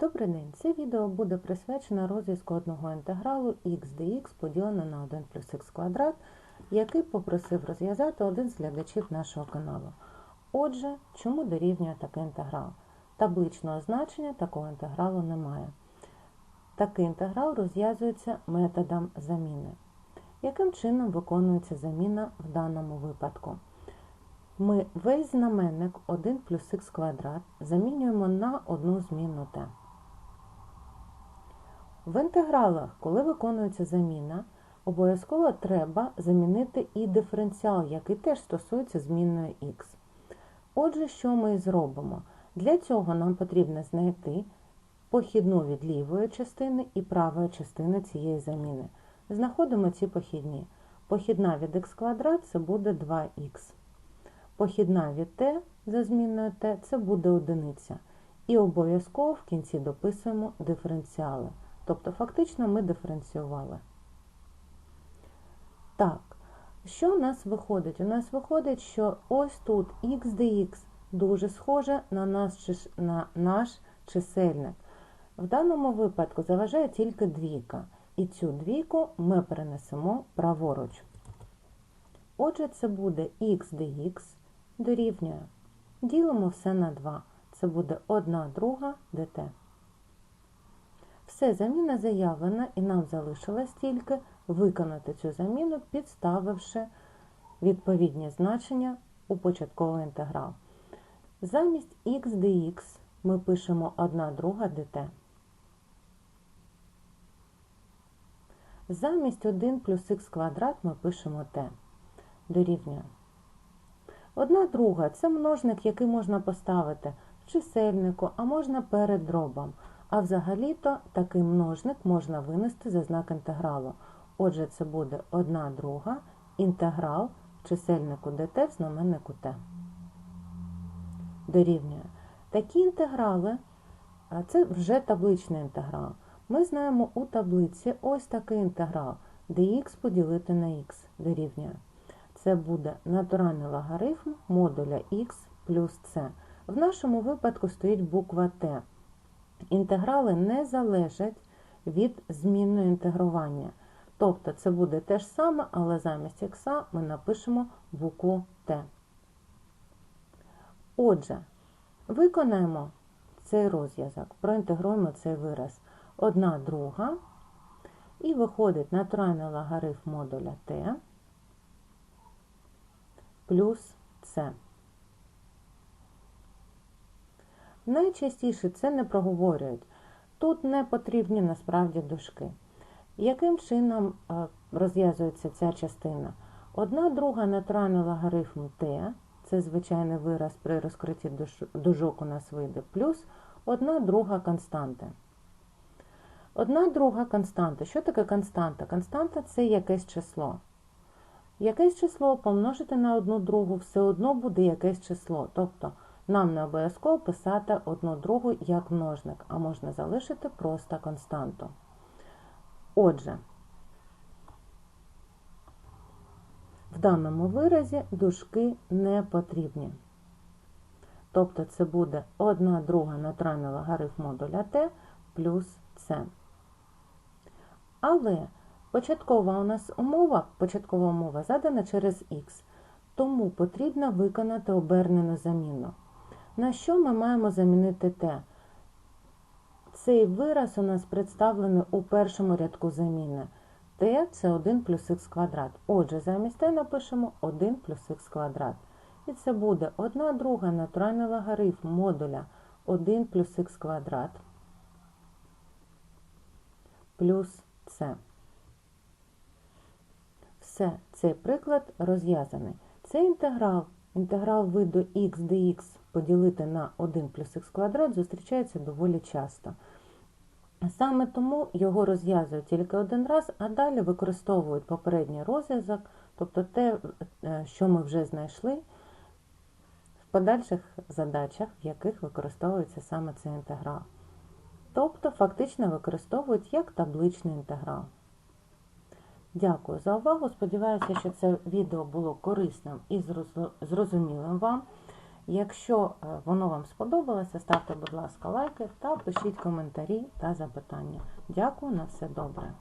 Добрий день! Це відео буде присвячено розв'язку одного інтегралу x dx поділено на 1 плюс х квадрат, який попросив розв'язати один з глядачів нашого каналу. Отже, чому дорівнює такий інтеграл? Табличного значення такого інтегралу немає. Такий інтеграл розв'язується методом заміни. Яким чином виконується заміна в даному випадку? Ми весь знаменник 1 плюс х квадрат замінюємо на одну змінну t. В інтегралах, коли виконується заміна, обов'язково треба замінити і диференціал, який теж стосується змінної х. Отже, що ми зробимо? Для цього нам потрібно знайти похідну від лівої частини і правої частини цієї заміни. Знаходимо ці похідні. Похідна від х квадрат це буде 2х. Похідна від t за змінною t це буде одиниця. І обов'язково в кінці дописуємо диференціали. Тобто, фактично, ми диференціювали. Так, що у нас виходить? У нас виходить, що ось тут x dx дуже схоже на наш, на наш чисельник. В даному випадку заважає тільки двійка. І цю двійку ми перенесемо праворуч. Отже, це буде x dx дорівнює. Ділимо все на 2. Це буде 1 друга dt. Все, заміна заявлена, і нам залишилось тільки виконати цю заміну, підставивши відповідні значення у початковий інтеграл. Замість x dx ми пишемо 1 друга dt. Замість 1 плюс х квадрат ми пишемо t. Дорівнює. Одна друга це множник, який можна поставити в чисельнику, а можна перед дробом. А взагалі-то такий множник можна винести за знак інтегралу. Отже, це буде 1 друга інтеграл в чисельнику dt в знаменнику t. Дорівнює. Такі інтеграли це вже табличний інтеграл. Ми знаємо у таблиці ось такий інтеграл dx поділити на х дорівнює. Це буде натуральний логарифм модуля х плюс c. В нашому випадку стоїть буква t. Інтеграли не залежать від змінної інтегрування. Тобто це буде те ж саме, але замість х ми напишемо букву Т. Отже, виконаємо цей розв'язок, проінтегруємо цей вираз. Одна друга, і виходить натуральний логарифм модуля Т плюс С. Найчастіше це не проговорюють. Тут не потрібні насправді дужки. Яким чином розв'язується ця частина? Одна друга натуральний логарифм t, це звичайний вираз при розкритті дужок у нас вийде, плюс одна друга константи. Одна друга константа. Що таке константа? Константа це якесь число. Якесь число помножити на одну другу, все одно буде якесь число. Тобто нам не обов'язково писати одну другу як множник, а можна залишити просто константу. Отже, в даному виразі дужки не потрібні. Тобто це буде 1 друга натуральний логарифм модуля t плюс c. Але початкова у нас умова, початкова умова задана через х, тому потрібно виконати обернену заміну. На що ми маємо замінити t? Цей вираз у нас представлений у першому рядку заміни. t це 1 плюс х квадрат. Отже, замість t напишемо 1 плюс х квадрат. І це буде 1 друга натуральний логарифм модуля 1 плюс х квадрат плюс c. Все, цей приклад розв'язаний. Це інтеграл. Інтеграл виду x dx поділити на 1 плюс х квадрат зустрічається доволі часто. Саме тому його розв'язують тільки один раз, а далі використовують попередній розв'язок, тобто те, що ми вже знайшли в подальших задачах, в яких використовується саме цей інтеграл. Тобто, фактично використовують як табличний інтеграл. Дякую за увагу. Сподіваюся, що це відео було корисним і зрозумілим вам. Якщо е, воно вам сподобалося, ставте, будь ласка, лайки та пишіть коментарі та запитання. Дякую на все добре.